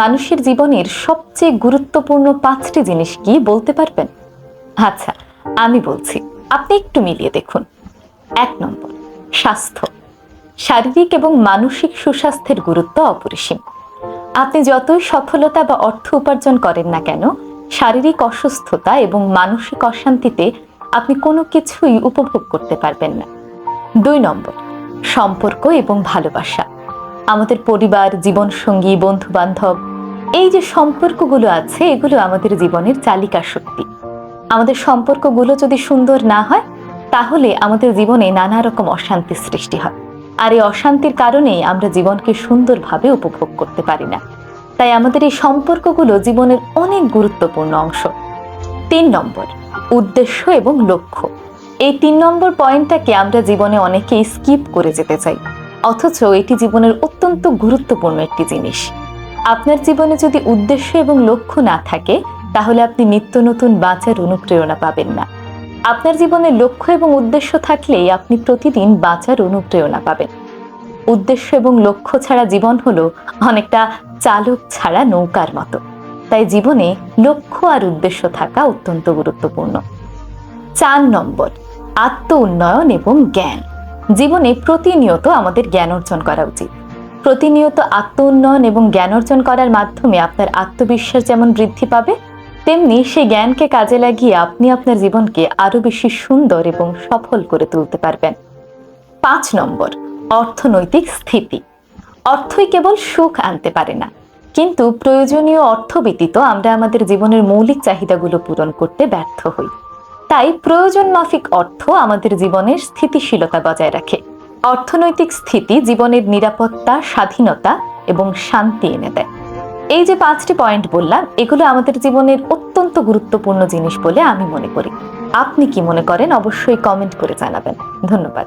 মানুষের জীবনের সবচেয়ে গুরুত্বপূর্ণ পাঁচটি জিনিস কি বলতে পারবেন? আচ্ছা আমি বলছি, আপনি একটু মিলিয়ে দেখুন। এক নম্বর, স্বাস্থ্য। শারীরিক এবং মানসিক সুস্বাস্থ্যের গুরুত্ব অপরিসীম। আপনি যতই সফলতা বা অর্থ উপার্জন করেন না কেন, শারীরিক অসুস্থতা এবং মানসিক অশান্তিতে আপনি কোনো কিছুই উপভোগ করতে পারবেন না। দুই নম্বর, সম্পর্ক এবং ভালোবাসা। আমাদের পরিবার, জীবনসঙ্গী বন্ধু বান্ধব এই যে সম্পর্কগুলো আছে, এগুলো আমাদের জীবনের চালিকা শক্তি। আমাদের সম্পর্কগুলো যদি সুন্দর না হয়, তাহলে আমাদের জীবনে নানা রকম অশান্তি সৃষ্টি হয়। আর এই অশান্তির কারণেই আমরা জীবনকে সুন্দরভাবে উপভোগ করতে পারি না। তাই আমাদের এই সম্পর্কগুলো জীবনের অনেক গুরুত্বপূর্ণ অংশ। তিন নম্বর, উদ্দেশ্য এবং লক্ষ্য। এই তিন নম্বর পয়েন্টটাকে আমরা জীবনে অনেকেই স্কিপ করে যেতে চাই। অথচ এটি জীবনের অত্যন্ত গুরুত্বপূর্ণ একটি জিনিস। আপনার জীবনে যদি উদ্দেশ্য এবং লক্ষ্য না থাকে, তাহলে আপনি নিত্য নতুন বাঁচার অনুপ্রেরণা পাবেন না। আপনার জীবনে লক্ষ্য এবং উদ্দেশ্য থাকলেই আপনি প্রতিদিন বাঁচার অনুপ্রেরণা পাবেন। উদ্দেশ্য এবং লক্ষ্য ছাড়া জীবন হলো অনেকটা চালক ছাড়া নৌকার মতো। তাই জীবনে লক্ষ্য আর উদ্দেশ্য থাকা অত্যন্ত গুরুত্বপূর্ণ। চার নম্বর আত্ম উন্নয়ন এবং জ্ঞান। জীবনে প্রতিনিয়ত আমাদের জ্ঞান অর্জন করা উচিত। প্রতিনিয়ত আত্ম উন্নয়ন এবং জ্ঞান অর্জন করার মাধ্যমে আপনার আত্মবিশ্বাস যেমন বৃদ্ধি পাবে, তেমনি সেই জ্ঞানকে কাজে লাগিয়ে আপনি আপনার জীবনকে আরও বেশি সুন্দর এবং সফল করে তুলতে পারবেন। পাঁচ নম্বর, অর্থনৈতিক স্থিতি। অর্থই কেবল সুখ আনতে পারে না, কিন্তু প্রয়োজনীয় অর্থ ব্যতীত আমরা আমাদের জীবনের মৌলিক চাহিদাগুলো পূরণ করতে ব্যর্থ হই। তাই প্রয়োজন মাফিক অর্থ আমাদের জীবনের স্থিতিশীলতা বজায় রাখে। অর্থনৈতিক স্থিতি জীবনের নিরাপত্তা, স্বাধীনতা এবং শান্তি এনে দেয়। এই যে পাঁচটি পয়েন্ট বললাম, এগুলো আমাদের জীবনের অত্যন্ত গুরুত্বপূর্ণ জিনিস বলে আমি মনে করি। আপনি কি মনে করেন, অবশ্যই কমেন্ট করে জানাবেন। ধন্যবাদ।